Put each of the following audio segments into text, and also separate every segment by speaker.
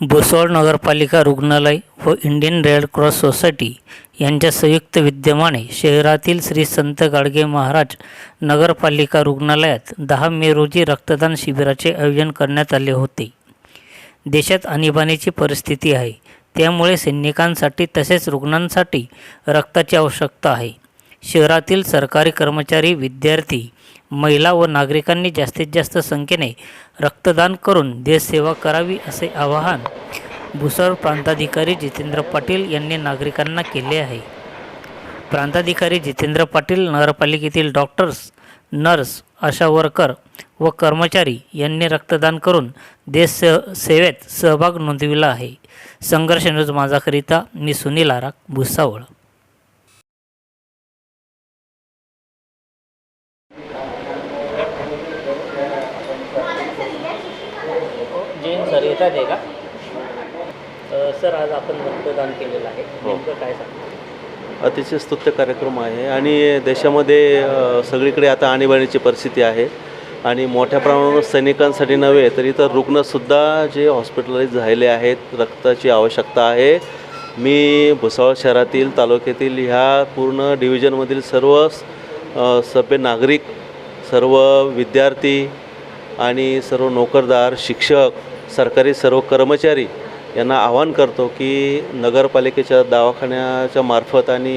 Speaker 1: भुसावळ नगरपालिका रुग्णालय व इंडियन रेड क्रॉस सोसायटी यांच्या संयुक्त विद्यमाने शहरातील श्री संत गाडगे महाराज नगरपालिका रुग्णालयात दहा मे रोजी रक्तदान शिबिराचे आयोजन करण्यात आले होते. देशात आणीबाणीची परिस्थिती आहे. त्यामुळे सैनिकांसाठी तसेच रुग्णांसाठी रक्ताची आवश्यकता आहे. शहरातील सरकारी कर्मचारी विद्यार्थी महिला व नागरिकांनी जास्तीत जास्त संख्येने रक्तदान करून देशसेवा करावी असे आवाहन भुसावळ प्रांताधिकारी जितेंद्र पाटील यांनी नागरिकांना केले आहे. प्रांताधिकारी जितेंद्र पाटील नगरपालिकेतील डॉक्टर्स नर्स आशा वर्कर व कर्मचारी यांनी रक्तदान करून देश से- सेवेत सहभाग नोंदविला आहे. संघर्ष न्यूज माझाकरिता मी सुनील आराक भुसावळ. जैन सर येतात आहे का? सर आज आपण रक्तदान केलेलं आहे. नेमकं काय सांगता?
Speaker 2: अतिशय स्तुत्य कार्यक्रम आहे आणि देशामध्ये अ, सगळीकडे आता आणीबाणीची परिस्थिती आहे. आणि मोठ्या प्रमाणावर सैनिकांसाठी नव्हे तर इतर रुग्णसुद्धा जे हॉस्पिटलाइज झालेले आहेत रक्ताची आवश्यकता आहे. मी भुसावळ शहरातील तालुक्यातील ह्या पूर्ण डिव्हिजनमधील सर्व अ, सभ्य नागरिक सर्व विद्यार्थी आणि सर्व नोकरदार शिक्षक सरकारी सर्व कर्मचारी यांना आवाहन करतो की नगरपालिकेच्या दवाखान्याच्या मार्फत आणि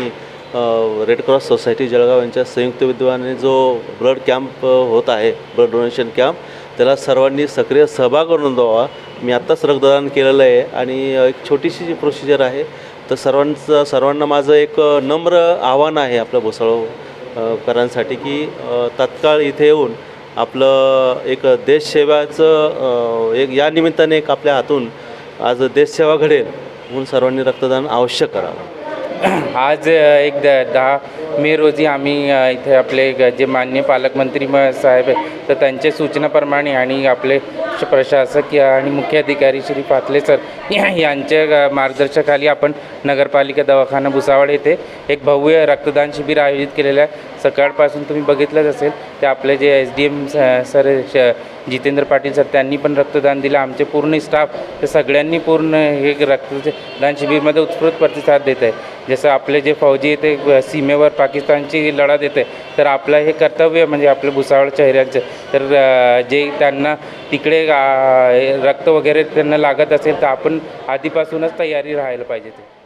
Speaker 2: red cross red cross society Jalgaon यांच्या संयुक्त विद्यमाने जो ब्लड कॅम्प होत आहे ब्लड डोनेशन कॅम्प त्याला सर्वांनी सक्रिय सहभाग नोंदवावा मी आत्ताच रक्तदान केलेलं आहे आणि एक छोटीशी जी प्रोसिजर आहे तर सर्वांचं सर्वांना माझं एक नम्र आव्हान आहे आपल्या भुसावळ करांसाठी की तात्काळ इथे येऊन आपलं एक देशसेवाचं एक या निमित्ताने एक आपल्या हातून आज देशसेवा घडेल म्हणून सर्वांनी रक्तदान आवश्यक करावं.
Speaker 3: आज एक द दहा मे रोजी आम्ही इथे आपले जे मान्य पालकमंत्री म साहेब आहेत तर त्यांच्या सूचनाप्रमाणे आणि आपले वरिष्ठ प्रशासक आणि मुख्य अधिकारी श्री पातले सर यांच्या मार्गदर्शनाखाली आपण नगरपालिका दवाखाना भुसावळ येथे एक भव्य रक्तदान शिबिर आयोजित केलेलं आहे. सकाळपासून तुम्ही बघितलंच असेल ते आपले जे एस डी एम सर श- जितेंद्र पाटील सर त्यांनी पण रक्तदान दिलं. आमचे पूर्ण स्टाफ ते सगळ्यांनी पूर्ण हे रक्तदान शिबिरमध्ये उत्स्फूर्त प्रतिसाद देत आहे. जसं आपले जे फौजी येते सीमेवर पाकिस्तानची लढा देते तर आपलं हे कर्तव्य म्हणजे आपलं भुसावळ चेहऱ्यांचं तर जे त्यांना तिकडे रक्त वगैरे त्यांना लागत असेल तर आपण आधीपासूनच तयारी राहायला पाहिजे ते.